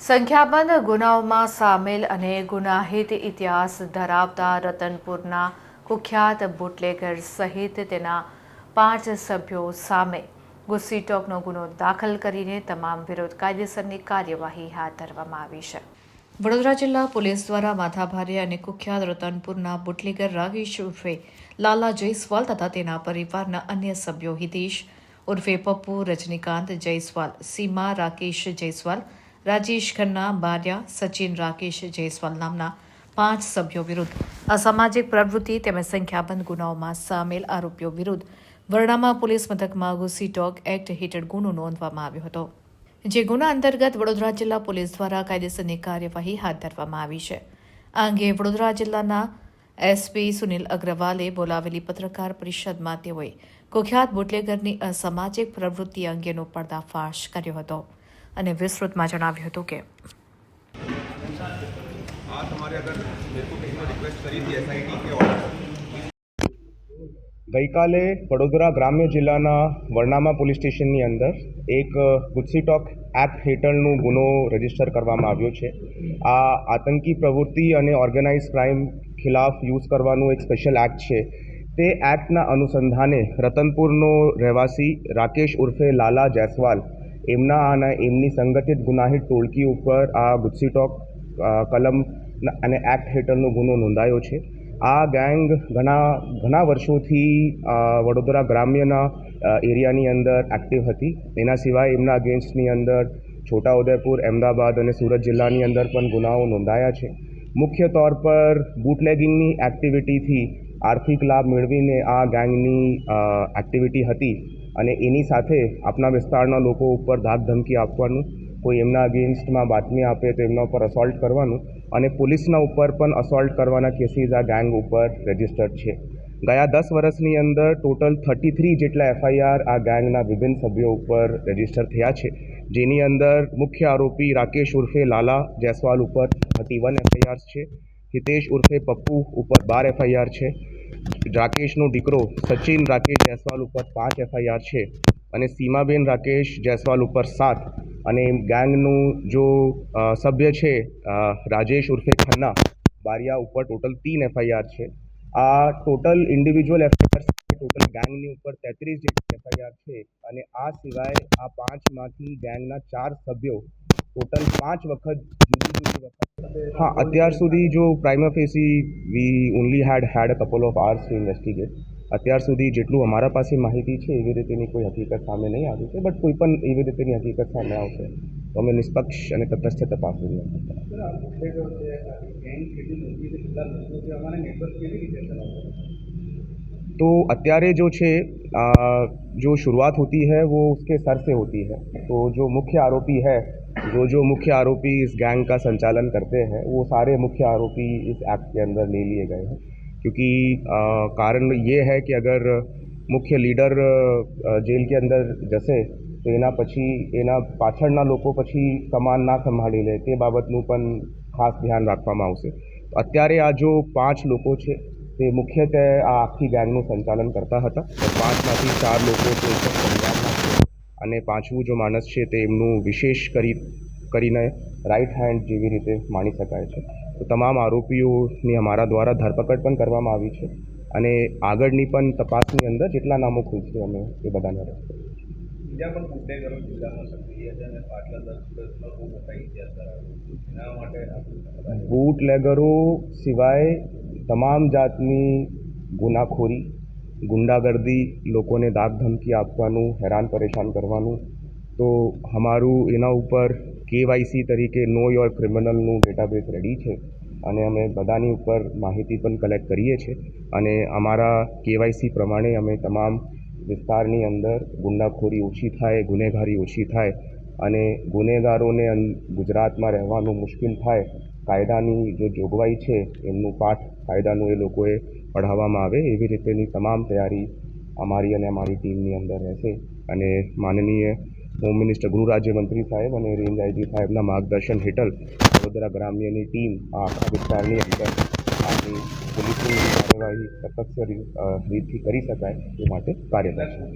સંખ્યાબંધ ગુનાઓમાં સામેલ અને ગુનાહિત ઇતિહાસ ધરાવતા રતનપુરના કુખ્યાત બુટલેગર સહિત તેના પાંચ સભ્યો સામે ગુસ્સીટોકનો ગુનો દાખલ કરીને તમામ વિરોધ કાયદેસરની કાર્યવાહી હાથ ધરવામાં આવી છે. વડોદરા જિલ્લા પોલીસ દ્વારા માથાભારે અને કુખ્યાત રતનપુરના બુટલેગર રાકેશ ઉર્ફે લાલા જયસ્વાલ તથા તેના પરિવારના અન્ય સભ્યો હિતેશ ઉર્ફે પપ્પુ, રજનીકાંત જયસ્વાલ, સીમા, રાકેશ જયસ્વાલ રાજેશ ખન્ના, બારિયા, સચિન રાકેશ, જયસ્વાલ નામના પાંચ સભ્યો વિરુદ્ધ અસામાજિક પ્રવૃત્તિ તેમજ સંખ્યાબંધ ગુનાઓમાં સામેલ આરોપીઓ વિરુદ્ધ વરણામાં પોલીસ મથકમાં ગુસી ટોક એક્ટ હેઠળ ગુનો નોંધવામાં આવ્યો હતો, જે ગુના અંતર્ગત વડોદરા જિલ્લા પોલીસ દ્વારા કાયદેસરની કાર્યવાહી હાથ ધરવામાં આવી છે. આ અંગે વડોદરા જિલ્લાના એસપી સુનિલ અગ્રવાલે બોલાવેલી પત્રકાર પરિષદમાં તેઓએ કુખ્યાત બુટલેગરની અસામાજિક પ્રવૃત્તિ અંગેનો પર્દાફાશ કર્યો હતો. અને વિસ્તૃતમાં જણાવ્યું હતું કે ગઈકાલે વડોદરા ગ્રામ્ય જિલ્લાના વરનામા પોલીસ સ્ટેશનની અંદર એક ગુજસીટોક એપ હેઠળનો ગુનો રજિસ્ટર કરવામાં આવ્યો છે. આ આતંકી પ્રવૃત્તિ અને ઓર્ગેનાઇઝ ક્રાઇમ ખિલાફ યુઝ કરવાનું એક સ્પેશિયલ એક્ટ છે. તે એક્ટના અનુસંધાને રતનપુરનો રહેવાસી રાકેશ ઉર્ફે લાલા જયસ્વાલ એમના અને એમની સંગઠિત ગુનાહિત ટોળકી ઉપર આ ગુસ્સી ટોક કલમ અને એક્ટ હેઠળનો ગુનો નોંધાયો છે. આ ગેંગ ઘણા ઘણા વર્ષોથી વડોદરા ગ્રામ્યના એરિયાની અંદર એક્ટિવ હતી. એના સિવાય એમના અગેન્સ્ટની અંદર છોટાઉદેપુર, અમદાવાદ અને સુરત જિલ્લાની અંદર પણ ગુનાઓ નોંધાયા છે. મુખ્ય તौर પર બૂટલેગિંગની એક્ટિવિટીથી આર્થિક લાભ મેળવીને આ ગેંગની એક્ટિવિટી હતી. અને એની સાથે આપણા વિસ્તારના લોકો ઉપર ધાક ધમકી આપવાનું, કોઈ એમના અગેન્સ્ટમાં બાતમી આપે તો એમના ઉપર અસોલ્ટ કરવાનું અને પોલીસના ઉપર પણ અસોલ્ટ કરવાના કેસીસ આ ગેંગ ઉપર રજિસ્ટર્ડ છે. ગયા દસ વર્ષની અંદર ટોટલ થર્ટી થ્રી જેટલા એફઆઈઆર આ ગેંગના વિભિન્ન સભ્યો ઉપર રજિસ્ટર થયા છે. જેની અંદર મુખ્ય આરોપી રાકેશ ઉર્ફે લાલા જયસ્વાલ ઉપર થર્ટી વન એફઆઈઆર છે. હિતેશ ઉર્ફે પપ્પુ ઉપર બાર એફઆઈઆર છે. રાકેશનો દીકરો સચિન રાકેશ જયસ્વાલ ઉપર પાંચ એફઆઈઆર છે અને સીમાબેન રાકેશ જયસ્વાલ ઉપર સાત. અને ગેંગનું જો સભ્ય છે રાજેશ ઉર્ફે ખન્ના, બારિયા ઉપર ટોટલ તીન એફઆઈઆર છે. આ ટોટલ ઇન્ડિવિજ્યુઅલ એફઆઈઆર ટોટલ ગેંગની ઉપર તેત્રીસ જેટલી એફઆઈઆર છે. અને આ સિવાય આ પાંચમાંથી ગેંગના ચાર સભ્યો ટોટલ પાંચ વખત જુદી જુદી વખત હા અત્યાર સુધી જો prima facie we only had had a couple of hours to investigate અત્યાર સુધી જેટલું અમારા પાસે માહિતી છે એવી રીતેની કોઈ હકીકત સામે નહીં આવી છે બટ કોઈ પણ એવી રીતેની હકીકત સામે આવશે તો અમે નિષ્પક્ષ અને તટસ્થ તપાસ કરી तो અત્યારે जो છે आ, जो शुरुआत होती है वो उसके सर से होती है तो जो मुख्य आरोपी है जो जो मुख्य आरोपी इस गैंग का संचालन करते हैं वो सारे मुख्य आरोपी इस एक्ट के अंदर ले लिए गए हैं क्योंकि आ, कारण ये है कि अगर મુખ્ય લીડર અ, જેલ કે અંદર જશે તો એના પછી એના પાછળના લોકો પછી કમાન ના સંભાળી લે તે બાબતનું પણ ખાસ ધ્યાન રાખવામાં આવશે અત્યારે આ જો પાંચ લોકો છે તે મુખ્યત્વે આ આખી ગેંગનું સંચાલન કરતા હતા તો પાંચમાંથી ચાર લોકો તો એકદમ પંજાબના છે અને પાંચમું જો માણસ છે તે એમનું વિશેષ કરી કરીને રાઈટ હેન્ડ જેવી રીતે માની શકાય છે. તો તમામ આરોપીઓની અમારા દ્વારા ધરપકડ પણ કરવામાં આવી છે અને આગળની પણ તપાસની અંદર જેટલા નામો ખુલશે અમે એ બધાને બીજા પણ બુટલેગરો જિલ્લામાં સક્રિય છે અને પાછલા દસ વર્ષમાં બહુ મોટા ઇતિહાસ ધરાવે એના માટે આપણે બૂટલેગરો સિવાય તમામ જાતની ગુનાખોરી ગુંડાગર્દી લોકોને દાગ ધમકી આપવાનું, હેરાન પરેશાન કરવાનું. તો અમારું એના ઉપર કેવાયસી તરીકે નો યોર ક્રિમિનલનું ડેટાબેઝ રેડી છે અને અમે બધાની ઉપર માહિતી પણ કલેક્ટ કરીએ છીએ. અને અમારા કેવાયસી પ્રમાણે અમે તમામ વિસ્તારની અંદર ગુંડાખોરી ઓછી થાય, ગુનેગારી ઓછી થાય અને ગુનેગારોને ગુજરાતમાં રહેવાનું મુશ્કેલ થાય, કાયદાની જો જોગવાઈ છે, એમનું પાઠ કાયદાનું એ લોકોએ પઢાવવામાં આવે એવી રીતેની તમામ તૈયારી અમારી અને અમારી ટીમની અંદર રહેશે. અને માનનીય હોમ મિનિસ્ટર, ગૃહ રાજ્યમંત્રી સાહેબ અને રેન્જ આઈજી સાહેબના માર્ગદર્શન હેઠળ વડોદરા ગ્રામ્યની ટીમ આ આખા વિસ્તારની અંદર આપણી પોલીસની કાર્યવાહી સતત રીતથી કરી શકાય એ માટે કાર્યરત છે.